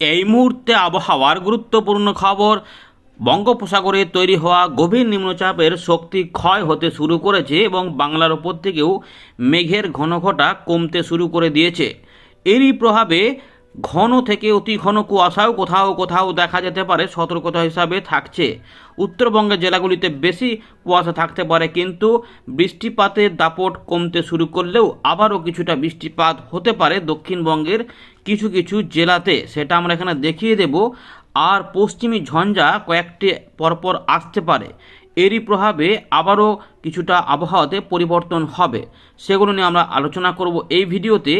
এই মুহূর্তে আবহাওয়ার গুরুত্বপূর্ণ খবর। বঙ্গোপসাগরে তৈরি হওয়া গভীর নিম্নচাপের শক্তি ক্ষয় হতে শুরু করেছে এবং বাংলার ওপর থেকেও মেঘের ঘনঘটা কমতে শুরু করে দিয়েছে। এরই প্রভাবে ঘন থেকে অতি ঘন কুয়াশাও কোথাও কোথাও দেখা যেতে পারে, সতর্কতা হিসাবে থাকছে। উত্তরবঙ্গের জেলাগুলিতে বেশি কুয়াশা থাকতে পারে, কিন্তু বৃষ্টিপাতের দাপট কমতে শুরু করলেও আবারও কিছুটা বৃষ্টিপাত হতে পারে দক্ষিণবঙ্গের কিছু কিছু জেলাতে। সেটা আমরা এখানে দেখিয়ে দেব। আর পশ্চিমী ঝঞ্ঝা কয়েকটি পরপর আসতে পারে। এরই প্রভাবে আবারও কিছুটা আবহাওয়াতে পরিবর্তন হবে। সেগুলো নিয়ে আমরা আলোচনা করব এই ভিডিওতে।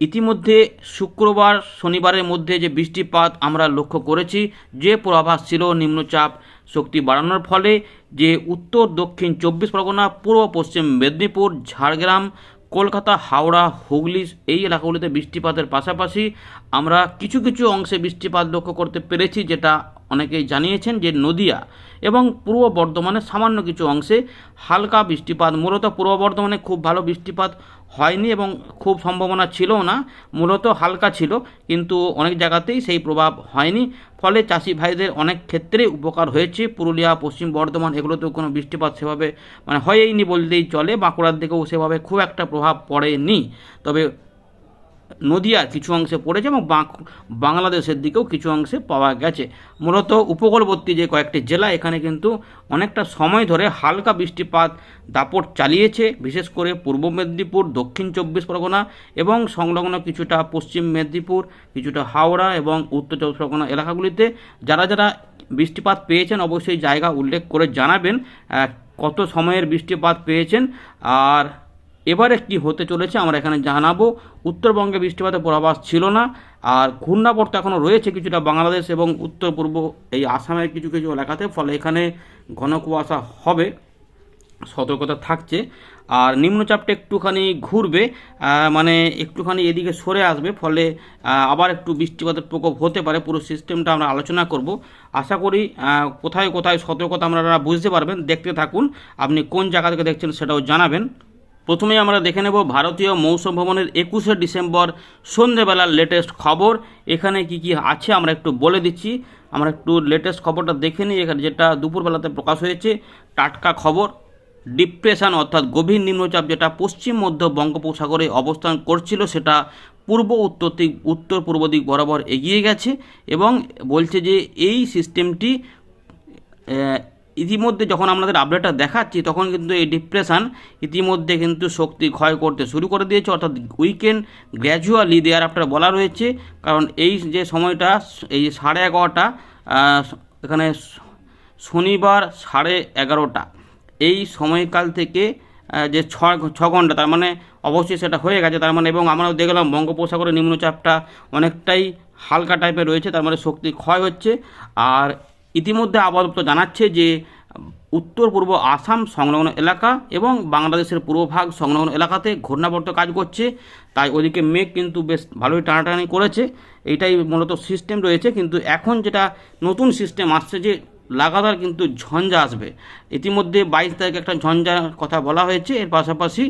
ইতিমধ্যে শুক্রবার, শনিবারের মধ্যে যে বৃষ্টিপাত আমরা লক্ষ্য করেছি, যে পূর্বাভাস ছিল নিম্নচাপ শক্তি বাড়ানোর ফলে, যে উত্তর, দক্ষিণ চব্বিশ পরগনা, পূর্ব, পশ্চিম মেদিনীপুর, ঝাড়গ্রাম, কলকাতা, হাওড়া, হুগলি এই এলাকাগুলিতে বৃষ্টিপাতের পাশাপাশি আমরা কিছু কিছু অংশে বৃষ্টিপাত লক্ষ্য করতে পেরেছি, যেটা অনেকেই জানিয়েছেন যে নদিয়া এবং পূর্ব বর্ধমানে সামান্য কিছু অংশে হালকা বৃষ্টিপাত, মূলত পূর্ব বর্ধমানে খুব ভালো বৃষ্টিপাত হয়নি এবং খুব সম্ভাবনা ছিলও না, মূলত হালকা ছিল, কিন্তু অনেক জায়গাতেই সেই প্রভাব হয়নি, ফলে চাষি ভাইদের অনেক ক্ষেত্রে উপকার হয়েছে। পুরুলিয়া, পশ্চিম বর্ধমান এগুলোতেও কোনো বৃষ্টিপাত সেভাবে মানে হয়ইনি বললেই চলে, বাঁকুড়ার দিকেও সেভাবে খুব একটা প্রভাব পড়েনি। তবে নদিয়ার কিছু অংশে পড়েছে এবং বাংলাদেশের দিকেও কিছু অংশে পাওয়া গেছে। মূলত উপকূলবর্তী যে কয়েকটি জেলা, এখানে কিন্তু অনেকটা সময় ধরে হালকা বৃষ্টিপাত, দাপট চালিয়েছে, বিশেষ করে পূর্ব মেদিনীপুর, দক্ষিণ চব্বিশ পরগনা এবং সংলগ্ন কিছুটা পশ্চিম মেদিনীপুর, কিছুটা হাওড়া এবং উত্তর চব্বিশ পরগনা এলাকাগুলিতে। যারা যারা বৃষ্টিপাত পেয়েছেন, অবশ্যই জায়গা উল্লেখ করে জানাবেন কত সময়ের বৃষ্টিপাত পেয়েছেন। আর এবারে কি হতে চলেছে আমরা এখানে জানাব। উত্তরবঙ্গে বৃষ্টিপাতের পূর্বাভাস ছিল না, আর ঘূর্ণাবর্ত এখনও রয়েছে কিছুটা বাংলাদেশ এবং উত্তর পূর্ব এই আসামের কিছু কিছু এলাকাতে, ফলে এখানে ঘন কুয়াশা হবে, সতর্কতা থাকছে। আর নিম্নচাপটা একটুখানি ঘুরবে মানে একটুখানি এদিকে সরে আসবে, ফলে আবার একটু বৃষ্টিপাতের প্রকোপ হতে পারে, পুরো সিস্টেমটা আমরা আলোচনা করব। আশা করি কোথায় কোথায় সতর্কতা আপনারা বুঝতে পারবেন, দেখতে থাকুন, আপনি কোন জায়গা থেকে দেখছেন সেটাও জানাবেন। প্রথমেই আমরা দেখে নেব ভারতীয় মৌসুম ভবনের একুশে ডিসেম্বর সন্ধেবেলার লেটেস্ট খবর। এখানে কি কি আছে আমরা একটু বলে দিচ্ছি। আমরা একটু লেটেস্ট খবরটা দেখে নিই। এখানে যেটা দুপুরবেলাতে প্রকাশ হয়েছে, টাটকা খবর। ডিপ্রেশন অর্থাৎ গভীর নিম্নচাপ যেটা পশ্চিম মধ্য বঙ্গোপসাগরে অবস্থান করছিল, সেটা পূর্ব উত্তর দিক, উত্তর পূর্ব দিক বরাবর এগিয়ে গেছে এবং বলছে যে এই সিস্টেমটি ইতিমধ্যে যখন আমাদের আপডেটটা দেখাচ্ছি, তখন কিন্তু এই ডিপ্রেশন ইতিমধ্যে কিন্তু শক্তি ক্ষয় করতে শুরু করে দিয়েছে। অর্থাৎ উইকেন্ড গ্র্যাজুয়ালি দেয়ার আফটার বলা রয়েছে। কারণ এই যে সময়টা, এই সাড়ে এগারোটা এখানে শনিবার সাড়ে এগারোটা, এই সময়কাল থেকে যে ছ ছ ঘণ্টা, তার মানে অবশ্যই সেটা হয়ে গেছে। তার মানে এবং আমরাও দেখলাম বঙ্গোপসাগরের নিম্নচাপটা অনেকটাই হালকা টাইপের রয়েছে, তার মানে শক্তি ক্ষয় হচ্ছে। আর ইতিমধ্যে আপাতত জানাচ্ছে যে, উত্তর পূর্ব আসাম সংলগ্ন এলাকা এবং বাংলাদেশের পূর্বভাগ সংলগ্ন এলাকাতে ঘূর্ণাবর্ত কাজ করছে। তাই ওদিকে মেঘ কিন্তু বেশ ভালোই টানাটানি করেছে। এইটাই মূলত সিস্টেম রয়েছে। কিন্তু এখন যেটা নতুন সিস্টেম আসছে যে, লাগাতার কিন্তু ঝঞ্ঝা আসবে। ইতিমধ্যে বাইশ তারিখে একটা ঝঞ্ঝার কথা বলা হয়েছে। এর পাশাপাশি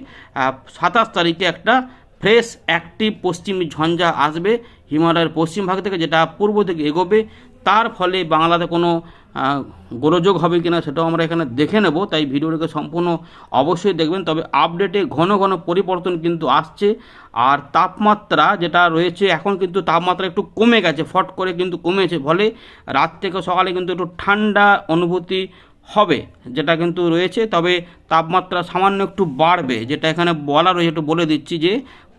সাতাশ তারিখে একটা ফ্রেশ অ্যাক্টিভ পশ্চিমী ঝঞ্ঝা আসবে। হিমালয়ের পশ্চিম ভাগ থেকে যেটা পূর্ব দিকে এগোবে তার ফলে বাংলাতে কোনো গোলযোগ হবে কিনা সেটাও আমরা এখানে দেখে নেব, তাই ভিডিওটাকে সম্পূর্ণ অবশ্যই দেখবেন। তবে আপডেটে ঘন ঘন পরিবর্তন কিন্তু আসছে, আর তাপমাত্রা যেটা রয়েছে এখন কিন্তু তাপমাত্রা একটু কমে গেছে, ফট করে কিন্তু কমেছে, ফলে রাত থেকে সকালে কিন্তু একটু ঠান্ডা অনুভূতি হবে, যেটা কিন্তু রয়েছে। তবে তাপমাত্রা সামান্য একটু বাড়বে, যেটা এখানে বলা রয়েছে, একটু বলে দিচ্ছি যে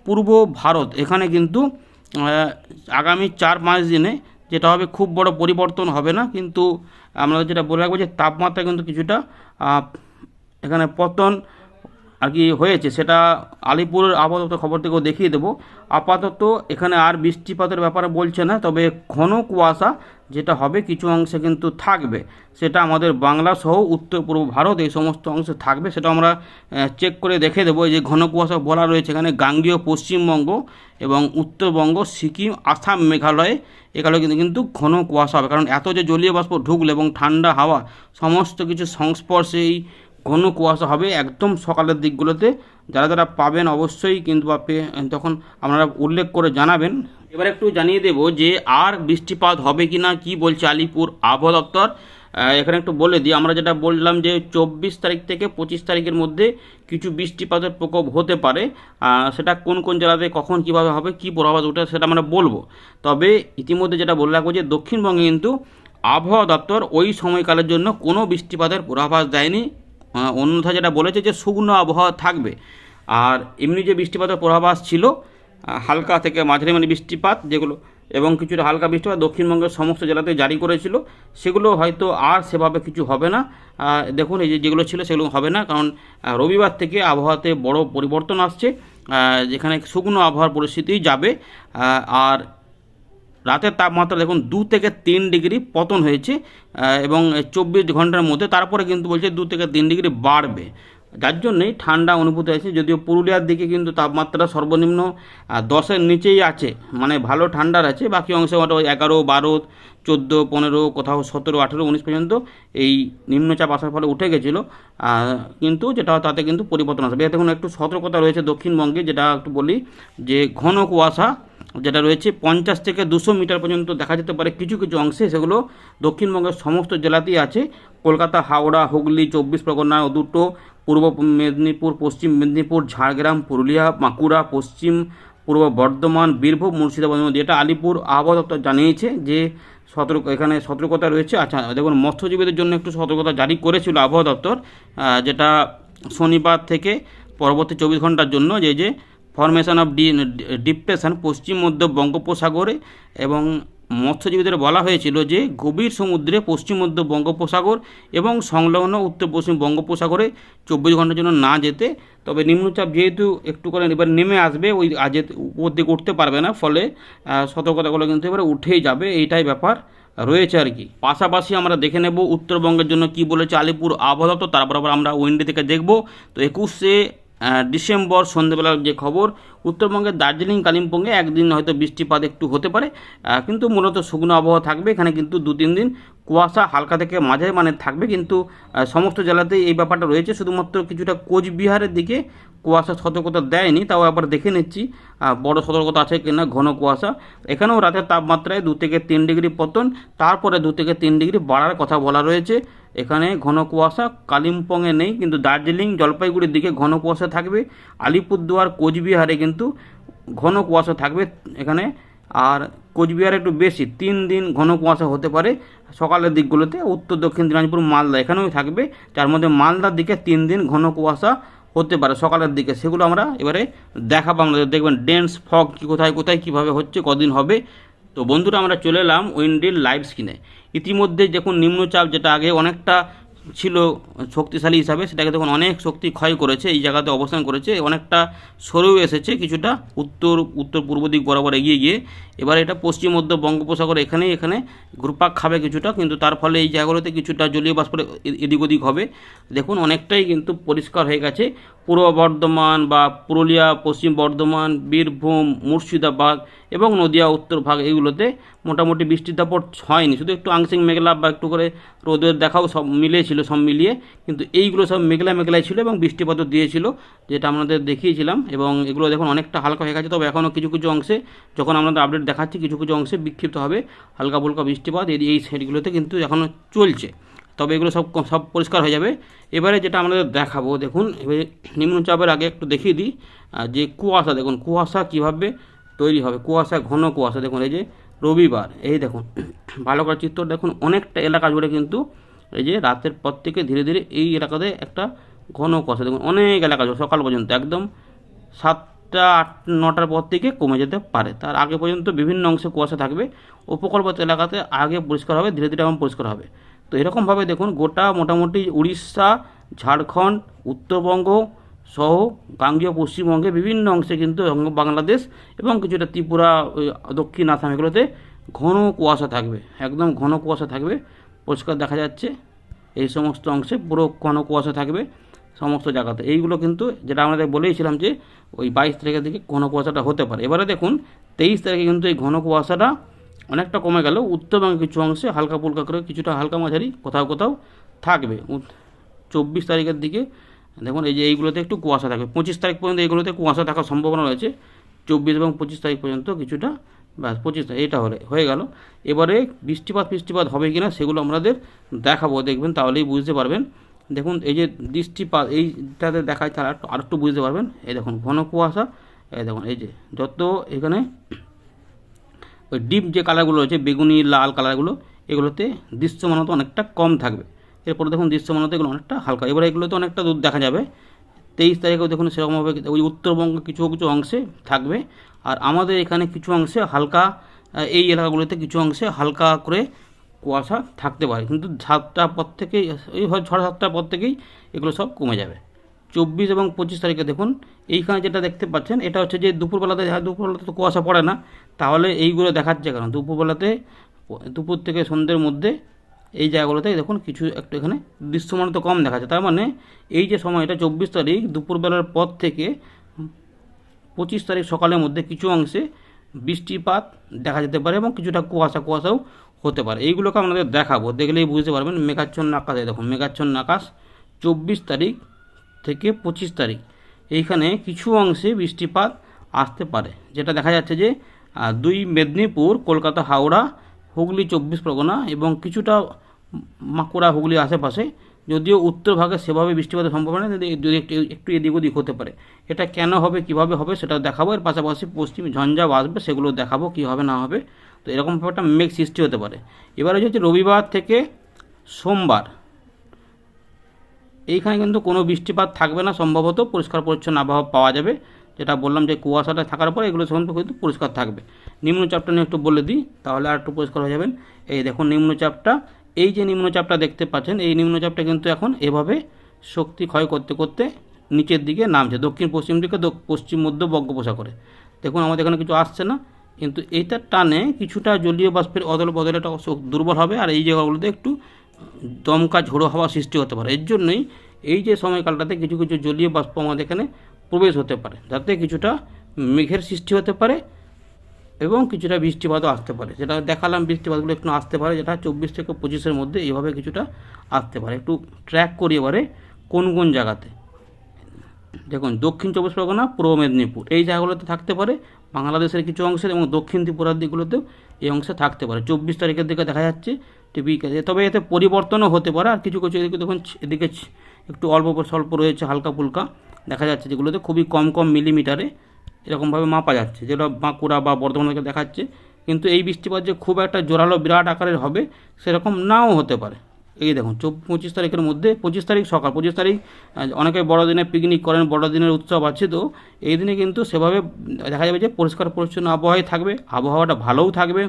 পূর্ব ভারত এখানে কিন্তু আগামী চার পাঁচ দিনে যেটা হবে খুব বড় পরিবর্তন হবে না, কিন্তু আমরা যেটা বলে রাখব যে তাপমাত্রা কিন্তু কিছুটা এখানে পতন আর কি হয়েছে, সেটা আলিপুরের আপাতত খবর থেকেও দেখিয়ে দেবো। আপাতত এখানে আর বৃষ্টিপাতের ব্যাপারে বলছে না, তবে ঘন কুয়াশা যেটা হবে কিছু অংশে কিন্তু থাকবে। সেটা আমাদের বাংলা সহ উত্তর পূর্ব ভারত এই সমস্ত অংশে থাকবে। সেটা আমরা চেক করে দেখে দেবো। যে ঘন কুয়াশা বলা রয়েছে এখানে, গাঙ্গীয় পশ্চিমবঙ্গ এবং উত্তরবঙ্গ, সিকিম, আসাম, মেঘালয়ে এখানে কিন্তু কিন্তু ঘন কুয়াশা হবে। কারণ এত যে জলীয় বাষ্প ঢুকলে এবং ঠান্ডা হাওয়া, সমস্ত কিছু সংস্পর্শে এই ঘন কুয়াশা হবে একদম সকালের দিকগুলোতে। যারা যারা পাবেন অবশ্যই কিন্তু তখন আপনারা উল্লেখ করে জানাবেন। এবার একটু জানিয়ে দেব যে আর বৃষ্টিপাত হবে কি না কী বলছে আলিপুর আবহাওয়া দপ্তর। এখানে একটু বলে দিই, আমরা যেটা বললাম যে চব্বিশ তারিখ থেকে পঁচিশ তারিখের মধ্যে কিছু বৃষ্টিপাতের প্রকোপ হতে পারে। সেটা কোন কোন জেলাতে, কখন কীভাবে হবে, কী প্রভাব ওঠে সেটা আমরা বলব। তবে ইতিমধ্যে যেটা বলে রাখব যে দক্ষিণবঙ্গে কিন্তু আবহাওয়া দপ্তর ওই সময়কালের জন্য কোনো বৃষ্টিপাতের পূর্বাভাস দেয়নি। অন্যথা যেটা বলেছে যে শুকনো আবহাওয়া থাকবে। আর এমনি যে বৃষ্টিপাতের পূর্বাভাস ছিল হালকা থেকে মাঝারি মানে বৃষ্টিপাত যেগুলো, এবং কিছুটা হালকা বৃষ্টিপাত দক্ষিণবঙ্গের সমস্ত জেলাতে জারি করেছিল, সেগুলো হয়তো আর সেভাবে কিছু হবে না। দেখুন, এই যে যেগুলো ছিল সেগুলো হবে না, কারণ রবিবার থেকে আবহাওয়াতে বড় পরিবর্তন আসছে। যেখানে শুকনো আবহাওয়ার পরিস্থিতি যাবে আর রাতের তাপমাত্রা দেখুন দু থেকে তিন ডিগ্রি পতন হয়েছে এবং চব্বিশ ঘণ্টার মধ্যে তারপরে কিন্তু বলছে দু থেকে তিন ডিগ্রি বাড়বে। যার জন্যই ঠান্ডা অনুভূতি আছে যদিও পুরুলিয়ার দিকে কিন্তু তাপমাত্রা সর্বনিম্ন দশের নিচেই আছে মানে ভালো ঠান্ডার আছে, বাকি অংশে এগারো, বারো, চোদ্দ, পনেরো, কোথাও সতেরো, আঠেরো, উনিশ পর্যন্ত এই নিম্নচাপ আসার ফলে উঠে গেছিল কিন্তু যেটা তাতে কিন্তু পরিবর্তন আসবে। কোনো একটু সতর্কতা রয়েছে দক্ষিণবঙ্গে, যেটা একটু বলি যে ঘন কুয়াশা যেটা রয়েছে, পঞ্চাশ থেকে দুশো মিটার পর্যন্ত দেখা যেতে পারে। কিছু কিছু অংশে সেগুলো দক্ষিণবঙ্গের সমস্ত জেলাতেই আছে। কলকাতা, হাওড়া, হুগলি, চব্বিশ পরগনা, দুটো পূর্ব মেদিনীপুর, পশ্চিম মেদিনীপুর, ঝাড়গ্রাম, পুরুলিয়া, বাঁকুড়া, পশ্চিম পূর্ব বর্ধমান, বীরভূম, মুর্শিদাবাদ যেটা আলিপুর আবহাওয়া দপ্তর জানিয়েছে যে সতর্ক, এখানে সতর্কতা রয়েছে। আচ্ছা দেখুন, মৎস্যজীবীদের জন্য একটু সতর্কতা জারি করেছিল আবহাওয়া দপ্তর যেটা শনিবার থেকে পরবর্তী চব্বিশ ঘণ্টার জন্য যে যে ফরমেশন অফ ডিপ্রেশন পশ্চিম মধ্য বঙ্গোপসাগরে এবং মৎস্যজীবীদের বলা হয়েছিল যে গভীর সমুদ্রে পশ্চিম মধ্য বঙ্গোপসাগর এবং সংলগ্ন উত্তর পশ্চিম বঙ্গোপসাগরে চব্বিশ ঘণ্টার জন্য না যেতে। তবে নিম্নচাপ যেহেতু একটু করে এবার নেমে আসবে, ওই আজ উপর দিকে উঠতে পারবে না, ফলে সতর্কতাগুলো কিন্তু এবারে উঠেই যাবে, এইটাই ব্যাপার রয়েছে আর কি। পাশাপাশি আমরা দেখে নেব উত্তরবঙ্গের জন্য কি বলেছে আলিপুর আবহাওয়া দপ্তর, তারপর আবার আমরা উইন্ডি থেকে দেখব। তো একুশে ডিসেম্বর সন্ধ্যেবেলার যে খবর, উত্তরবঙ্গের দার্জিলিং, কালিম্পংয়ে একদিন হয়তো বৃষ্টিপাত একটু হতে পারে কিন্তু মূলত শুকনো আবহাওয়া থাকবে, এখানে কিন্তু দু তিন দিন কুয়াশা হালকা থেকে মাঝারি মানের থাকবে, কিন্তু সমস্ত জেলাতেই এই ব্যাপারটা রয়েছে, শুধুমাত্র কিছুটা কোচবিহারের দিকে কুয়াশা সতর্কতা দেয়নি, তাও আবার দেখে নিচ্ছি বড় সতর্কতা আছে কিনা, ঘন কুয়াশা। এখানেও রাতের তাপমাত্রায় দু থেকে তিন ডিগ্রি পতন, তারপরে দু থেকে তিন ডিগ্রি বাড়ার কথা বলা রয়েছে। এখানে ঘন কুয়াশা, কালিম্পংয়ে নেই, কিন্তু দার্জিলিং, জলপাইগুড়ির দিকে ঘন কুয়াশা থাকবে। আলিপুরদুয়ার, কোচবিহারে কিন্তু ঘন কুয়াশা থাকবে এখানে। আর কোচবিহারে একটু বেশি, তিন দিন ঘন কুয়াশা হতে পারে। সকালের দিকগুলোতে উত্তর দক্ষিণ দিনাজপুর, মালদা এখানেও থাকবে। যার মধ্যে মালদার দিকে তিন দিন ঘন কুয়াশা হতে পারে, সকালের দিকে। সেগুলো আমরা এবারে দেখাবো। আমাদের দেখবেন ডেন্স ফগ কী কোথায় কোথায়, কীভাবে হচ্ছে, কদিন হবে। তো বন্ধুরা, আমরা চলে এলাম উইন্ডিল লাইভ স্ক্রিনে ইতিমধ্যে দেখুন, নিম্নচাপ যেটা আগে অনেকটা ছিল শক্তিশালী হিসাবে সেটাকে দেখুন অনেক শক্তি ক্ষয় করেছে, এই জায়গাতে অবস্থান করেছে। অনেকটা সরেও এসেছে, কিছুটা উত্তর উত্তর পূর্ব দিক বরাবর এগিয়ে গিয়ে। এবার এটা পশ্চিম মধ্য বঙ্গোপসাগর এখানেই, এখানে ঘুরপাক খাবে কিছুটা, কিন্তু তার ফলে এই জায়গাগুলোতে কিছুটা জলীয় বাষ্প এদিক ওদিক হবে। দেখুন, অনেকটাই কিন্তু পরিষ্কার হয়ে গেছে। পূর্ব বর্ধমান বা পুরুলিয়া, পশ্চিম বর্ধমান, বীরভূম, মুর্শিদাবাদ এবং নদিয়া, উত্তর ভাগ এইগুলোতে মোটামুটি বৃষ্টির দাপট হয়নি। শুধু একটু আংশিক মেঘলা বা একটু করে রোদের দেখাও সব মিলিয়েছিল সব মিলিয়ে। কিন্তু এইগুলো সব মেঘলা মেঘলাই ছিল এবং বৃষ্টিপাতও দিয়েছিল, যেটা আমাদের দেখিয়েছিলাম। এবং এগুলো দেখুন অনেকটা হালকা হয়ে গেছে, তবে এখনও কিছু কিছু অংশে যখন আমাদের আপডেট দেখাচ্ছি, কিছু কিছু অংশে বিক্ষিপ্ত হবে হালকা ফুলকা বৃষ্টিপাত। এই সাইডগুলোতে কিন্তু এখনও চলছে। তবে এগুলো সব সব পরিষ্কার হয়ে যাবে। এবারে যেটা আমাদের দেখাবো, দেখুন, এবারে নিম্নচাপের আগে একটু দেখিয়ে দিই যে কুয়াশা, দেখুন কুয়াশা কীভাবে তৈরি হবে, কুয়াশা, ঘন কুয়াশা। দেখুন, এই যে রবিবার, এই দেখুন, ভালো করে চিত্র দেখুন, অনেকটা এলাকা জুড়ে কিন্তু এই যে রাতের পর থেকে ধীরে ধীরে এই এলাকাতে একটা ঘন কুয়াশা। দেখুন, অনেক এলাকা জুড়ে, সকাল পর্যন্ত, একদম সাতটা আট, নটার পর থেকে কমে যেতে পারে। তার আগে পর্যন্ত বিভিন্ন অংশে কুয়াশা থাকবে, উপকূলবর্তী এলাকাতে আগে পরিষ্কার হবে, ধীরে ধীরে এখন পরিষ্কার হবে। তো এরকমভাবে দেখুন, গোটা মোটামুটি উড়িষ্যা, ঝাড়খণ্ড, উত্তরবঙ্গ সহ গাঙ্গীয় পশ্চিমবঙ্গে বিভিন্ন অংশে কিন্তু বাংলাদেশ এবং কিছুটা ত্রিপুরা দক্ষিণ আসাম এগুলোতে ঘন কুয়াশা থাকবে, একদম ঘন কুয়াশা থাকবে। পরিষ্কার দেখা যাচ্ছে, এই সমস্ত অংশে পুরো ঘন কুয়াশা থাকবে সমস্ত জায়গাতে। এইগুলো কিন্তু যেটা আমাদের বলেইছিলাম যে ওই বাইশ তারিখের দিকে ঘন কুয়াশাটা হতে পারে। এবারে দেখুন, তেইশ তারিখে কিন্তু এই ঘন কুয়াশাটা অনেকটা কমে গেল। উত্তরবঙ্গে কিছু অংশে হালকা ফুলকা করে কিছুটা হালকা মাঝারি কোথাও কোথাও থাকবে। চব্বিশ তারিখের দিকে দেখুন, এই যে এইগুলোতে একটু কুয়াশা থাকবে। পঁচিশ তারিখ পর্যন্ত এইগুলোতে কুয়াশা থাকার সম্ভাবনা রয়েছে। চব্বিশ এবং পঁচিশ তারিখ পর্যন্ত কিছুটা, ব্যাস, পঁচিশ এইটা হলে, হয়ে গেল। এবারে বৃষ্টিপাত বৃষ্টিপাত হবে কি না সেগুলো আমাদের দেখাবো। দেখবেন, তাহলেই বুঝতে পারবেন। দেখুন, এই যে বৃষ্টিপাত এইটাতে দেখায় তারা আর একটু বুঝতে পারবেন। এই দেখুন, ঘন কুয়াশা। এই দেখুন, এই যে যত এখানে ওই ডিপ যে কালারগুলো রয়েছে, বেগুনি, লাল কালারগুলো এগুলোতে দৃশ্যমানতা অনেকটা কম থাকবে। এরপরে দেখুন দৃশ্যমানতা এগুলো অনেকটা হালকা। এবারে এগুলোতে অনেকটা দূর দেখা যাবে। তেইশ তারিখেও দেখুন সেরকমভাবে ওই উত্তরবঙ্গ কিছু কিছু অংশে থাকবে। আর আমাদের এখানে কিছু অংশে হালকা এই এলাকাগুলোতে কিছু অংশে হালকা করে কুয়াশা থাকতে পারে। কিন্তু সাতটার পর থেকেই এই ছটা সাতটার পর থেকেই এগুলো সব কমে যাবে। চব্বিশ এবং পঁচিশ তারিখে দেখুন, এইখানে যেটা দেখতে পাচ্ছেন, এটা হচ্ছে যে দুপুরবেলাতে হ্যাঁ দুপুরবেলাতে তো কুয়াশা পড়ে না, তাহলে এইগুলো দেখাচ্ছে কেন? দুপুরবেলাতে, দুপুর থেকে সন্ধ্যের মধ্যে এই জায়গাগুলোতে দেখুন কিছু একটু এখানে দৃশ্যমান তো কম দেখাচ্ছে। তার মানে এই যে সময়টা চব্বিশ তারিখ, দুপুরবেলার পর থেকে পঁচিশ তারিখ সকালের মধ্যে কিছু অংশে বৃষ্টিপাত দেখা যেতে পারে এবং কিছুটা কুয়াশা কুয়াশাও হতে পারে। এইগুলোকে আপনাদের দেখাবো, দেখলেই বুঝতে পারবেন। মেঘাচ্ছন্ন আকাশে দেখুন, মেঘাচ্ছন্ন আকাশ চব্বিশ তারিখ থেকে পঁচিশ তারিখ। এইখানে কিছু অংশে বৃষ্টিপাত আসতে পারে, যেটা দেখা যাচ্ছে যে দুই মেদিনীপুর, কলকাতা, হাওড়া, হুগলি, চব্বিশ পরগনা এবং কিছুটা মাকুড়া হুগলি আশেপাশে যদিও উত্তর ভাগে সেভাবে বৃষ্টিপাতের সম্ভাবনা নেই, যদি একটু একটু এদিক ওদিক হতে পারে। এটা কেন হবে কীভাবে হবে সেটা দেখাবো। এর পাশাপাশি পশ্চিম ঝঞ্ঝাও আসবে সেগুলো দেখাবো কী হবে না হবে। তো এরকম একটা মেঘ সৃষ্টি হতে পারে। এবারে হচ্ছে রবিবার থেকে সোমবার এইখানে কিন্তু কোনো বৃষ্টিপাত থাকবে না সম্ভবত পরিষ্কার পরিচ্ছন্ন আবহাওয়া পাওয়া যাবে। যেটা বললাম যে কুয়াশাটা থাকার পর এগুলো সমস্ত কিন্তু পরিষ্কার থাকবে। নিম্নচাপটা নিয়ে একটু বলে দিই তাহলে আর একটু পরিষ্কার হয়ে যাবেন। এই দেখুন নিম্নচাপটা এই যে নিম্নচাপটা দেখতে পাচ্ছেন, এই নিম্নচাপটা কিন্তু এখন এভাবে শক্তি ক্ষয় করতে করতে নিচের দিকে নামছে, দক্ষিণ পশ্চিম দিকে পশ্চিম মধ্য বঙ্গোপসাগরে। দেখুন, আমাদের এখানে কিছু আসছে না, কিন্তু এইটার টানে কিছুটা জলীয় বাষ্পের অদল বদলটা দুর্বল হবে, আর এই জায়গাগুলোতে একটু দমকা ঝোড়ো হাওয়া সৃষ্টি হতে পারে। এর জন্যই এই যে সময়কালটাতে কিছু কিছু জলীয় বাষ্প আমাদের এখানে প্রবেশ হতে পারে, যাতে কিছুটা মেঘের সৃষ্টি হতে পারে এবং কিছুটা বৃষ্টিপাতও আসতে পারে। যেটা দেখালাম বৃষ্টিপাতগুলো একটু আসতে পারে, যেটা চব্বিশ থেকে পঁচিশের মধ্যে এইভাবে কিছুটা আসতে পারে। একটু ট্র্যাক করি এবারে, কোন কোন জায়গাতে। দেখুন, দক্ষিণ চব্বিশ পরগনা, পূর্ব মেদিনীপুর। এই জায়গাগুলোতে থাকতে পারে বাংলাদেশের কিছু অংশে এবং দক্ষিণ ত্রিপুরার দিকগুলোতেও এই অংশে থাকতে পারে। চব্বিশ তারিখের দিকে দেখা যাচ্ছে টিভি তবে এতে পরিবর্তনও হতে পারে। আর কিছু কিছু এদিকে দেখুন, এদিকে একটু অল্প স্বল্প রয়েছে হালকা ফুলকা। দেখা যাচ্ছে যেগুলোতে খুবই কম কম মিলিমিটারে এরকমভাবে মাপা যাচ্ছে, যেটা বাঁকুড়া বা বর্ধমান থেকে দেখাচ্ছে। কিন্তু এই বৃষ্টিপাত যে খুব একটা জোরালো বিরাট আকারের হবে, সেরকম নাও হতে পারে। এই দেখুন চব পঁচিশ তারিখের মধ্যে, পঁচিশ তারিখ সকাল, পঁচিশ তারিখ অনেকে বড়দিনে পিকনিক করেন, বড়দিনের উৎসব আছে তো, এই দিনে কিন্তু সেভাবে দেখা যাবে যে পরিষ্কার, পরিচ্ছন্ন আবহাওয়াই থাকবে, আবহাওয়াটা ভালোও থাকবে,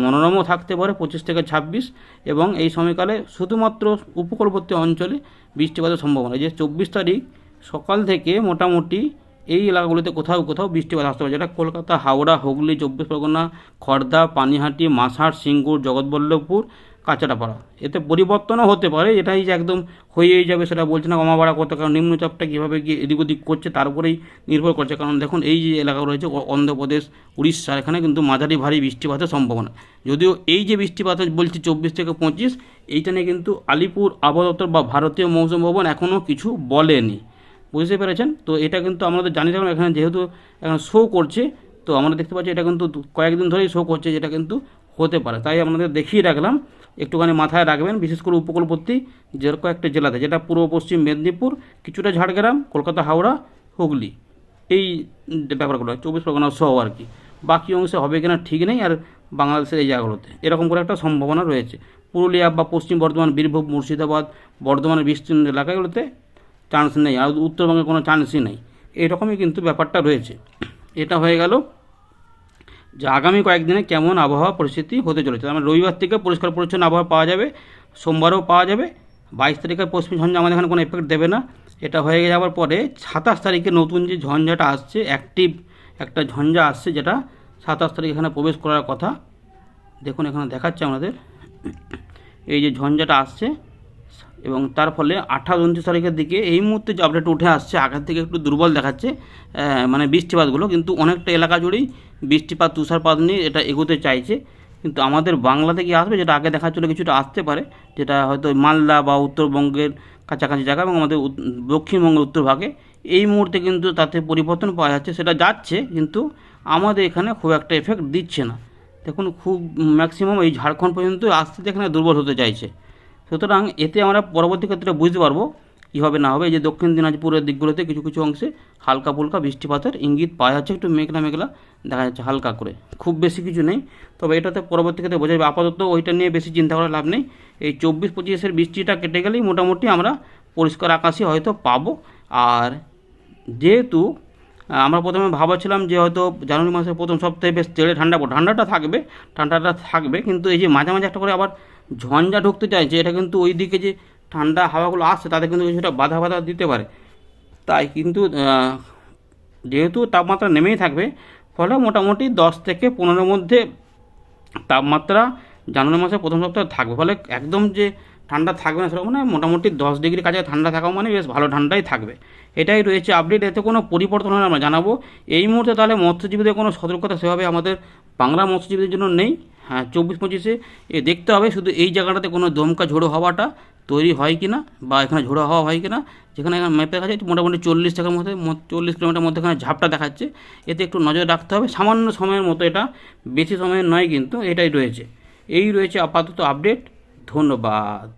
মনোরমও থাকতে পারে পঁচিশ থেকে ছাব্বিশ, এবং এই সময়কালে শুধুমাত্র উপকূলবর্তী অঞ্চলে বৃষ্টিপাতের সম্ভাবনা। যে চব্বিশ তারিখ সকাল থেকে মোটামুটি এই এলাকাগুলিতে কোথাও কোথাও বৃষ্টিপাত আসতে পারে। যেটা কলকাতা, হাওড়া, হুগলি, চব্বিশ পরগনা খড়দা পানিহাটি মাসার সিঙ্গুর, জগৎবল্লভপুর, কাঁচাটাপাড়া। এতে পরিবর্তনও হতে পারে, এটাই যে একদম হয়েই যাবে সেটা বলছে না কমা বাড়া করতে কারণ নিম্নচাপটা কীভাবে গিয়ে এদিক ওদিক করছে তার উপরেই নির্ভর করছে। কারণ দেখুন, এই যে এলাকা রয়েছে অন্ধ্রপ্রদেশ, উড়িষ্যা, এখানে কিন্তু মাঝারি ভারী বৃষ্টিপাতের সম্ভাবনা। যদিও এই যে বৃষ্টিপাত বলছি চব্বিশ থেকে পঁচিশ, এইটা নিয়ে কিন্তু আলিপুর আবহাওয়া দপ্তর বা ভারতীয় মৌসুম ভবন এখনও কিছু বলেনি। বুঝতে পেরেছেন? তো এটা কিন্তু আমাদের জানি থাকলাম, এখানে যেহেতু এখন শো করছে, তো আমরা দেখতে পাচ্ছি এটা কিন্তু কয়েকদিন ধরেই শো করছে যেটা কিন্তু হতে পারে। তাই আপনাদের দেখিয়ে রাখলাম, একটুখানি মাথায় রাখবেন, বিশেষ করে উপকূলবর্তী যে কয়েকটা জেলাতে, যেটা পূর্ব, পশ্চিম মেদিনীপুর, কিছুটা ঝাড়গ্রাম, কলকাতা, হাওড়া, হুগলি, এই ব্যাপারগুলো, চব্বিশ পরগনা সহ আর কি। বাকি অংশে হবে কিনা ঠিক নেই, আর বাংলাদেশের এই জায়গাগুলোতে। এরকম করে একটা সম্ভাবনা রয়েছে। পুরুলিয়া বা পশ্চিম বর্ধমান, বীরভূম, মুর্শিদাবাদ, বর্ধমানের বিস্তীর্ণ এলাকাগুলোতে চান্স নেই, আর উত্তরবঙ্গে কোনো চান্সই নেই। এরকমই কিন্তু ব্যাপারটা রয়েছে। এটা হয়ে গেল যে আগামী কয়েকদিনে কেমন আবহাওয়া পরিস্থিতি হতে চলেছে। আমরা রবিবার থেকে পরিষ্কার পরিচ্ছন্ন আবহাওয়া পাওয়া যাবে, সোমবারও পাওয়া যাবে। বাইশ তারিখে পশ্চিম ঝঞ্ঝা আমাদের এখানে কোনো এফেক্ট দেবে না। এটা হয়ে যাওয়ার পরে সাতাশ তারিখে নতুন যে ঝঞ্ঝাটা আসছে অ্যাক্টিভ একটা ঝঞ্ঝা আসছে যেটা সাতাশ তারিখ এখানে প্রবেশ করার কথা। দেখুন, এখানে দেখাচ্ছে আমাদের এই যে ঝঞ্ঝাটা আসছে এবং তার ফলে আঠাশ উনত্রিশ তারিখের দিকে এই মুহূর্তে যে আপডেট উঠে আসছে আগের থেকে একটু দুর্বল দেখাচ্ছে মানে বৃষ্টিপাতগুলো। কিন্তু অনেকটা এলাকা জুড়েই বৃষ্টিপাত, তুষারপাত নিয়ে এটা এগোতে চাইছে। কিন্তু আমাদের বাংলাতে কি আসবে, যেটা আগে দেখা চলে কিছুটা আসতে পারে, যেটা হয়তো মালদা বা উত্তরবঙ্গের কাছাকাছি জায়গা এবং আমাদের দক্ষিণবঙ্গের উত্তরভাগে এই মুহূর্তে কিন্তু তাতে পরিবর্তন পাওয়া যাচ্ছে, সেটা যাচ্ছে, কিন্তু আমাদের এখানে খুব একটা এফেক্ট দিচ্ছে না। দেখুন, খুব ম্যাক্সিমাম এই ঝাড়খণ্ড পর্যন্ত আসতে এখানে দুর্বল হতে চাইছে। সুতরাং এতে আমরা পরবর্তী ক্ষেত্রে বুঝতে পারব কী হবে না হবে। যে দক্ষিণ দিনাজপুরের দিকগুলোতে কিছু কিছু অংশে হালকা ফুলকা বৃষ্টিপাতের ইঙ্গিত পাওয়া যাচ্ছে, একটু মেঘলা মেঘলা দেখা যাচ্ছে হালকা করে। খুব বেশি কিছু নেই। তবে এটাতে পরবর্তী ক্ষেত্রে বোঝা যাবে। আপাতত ওইটা নিয়ে বেশি চিন্তা করার লাভ নেই। এই চব্বিশ পঁচিশের বৃষ্টিটা কেটে গেলেই মোটামুটি আমরা পরিষ্কার আকাশই হয়তো পাবো। আর যেহেতু আমরা প্রথমে ভাবছিলাম যে হয়তো জানুয়ারি মাসের প্রথম সপ্তাহে বেশ তেড়ে ঠান্ডা ঠান্ডাটা থাকবে ঠান্ডাটা থাকবে, কিন্তু এই যে মাঝে মাঝে একটা করে আবার ঝঞ্ঝা ঢুকতে চাইছে এটা কিন্তু ওই দিকে যে ঠান্ডা হাওয়াগুলো আসছে তাদের কিন্তু কিছুটা বাধা বাধা দিতে পারে। তাই কিন্তু যেহেতু তাপমাত্রা নেমেই থাকবে, ফলে মোটামুটি দশ থেকে পনেরোর মধ্যে তাপমাত্রা জানুয়ারি মাসের প্রথম সপ্তাহে থাকবে। ফলে একদম যে ঠান্ডা থাকবে না সেরকম না মোটামুটি দশ ডিগ্রি কাছে ঠান্ডা থাকা মানে বেশ ভালো ঠান্ডাই থাকবে। এটাই রয়েছে আপডেট এতে কোনো পরিবর্তন হলে আমরা জানাব। এই মুহূর্তে তাহলে মৎস্যজীবীদের কোনো সতর্কতা সেভাবে আমাদের বাংলা মৎস্যজীবীদের জন্য নেই। হ্যাঁ চব্বিশ পঁচিশে এ দেখতে হবে, শুধু এই জায়গাটাতে কোনো দমকা ঝোড়ো হওয়াটা তৈরি হয় কি না বা এখানে ঝোড়ো হওয়া হয় কি না যেখানে এখানে ম্যাপে দেখা যাচ্ছে মোটামুটি চল্লিশ টাকার মধ্যে চল্লিশ কিলোমিটার মধ্যে এখানে ঝাপটা দেখাচ্ছে। এতে একটু নজর রাখতে হবে, সামান্য সময়ের মতো এটা, বেশি সময়ের নয় কিন্তু এটাই রয়েছে। এই রয়েছে আপাতত আপডেট ধন্যবাদ।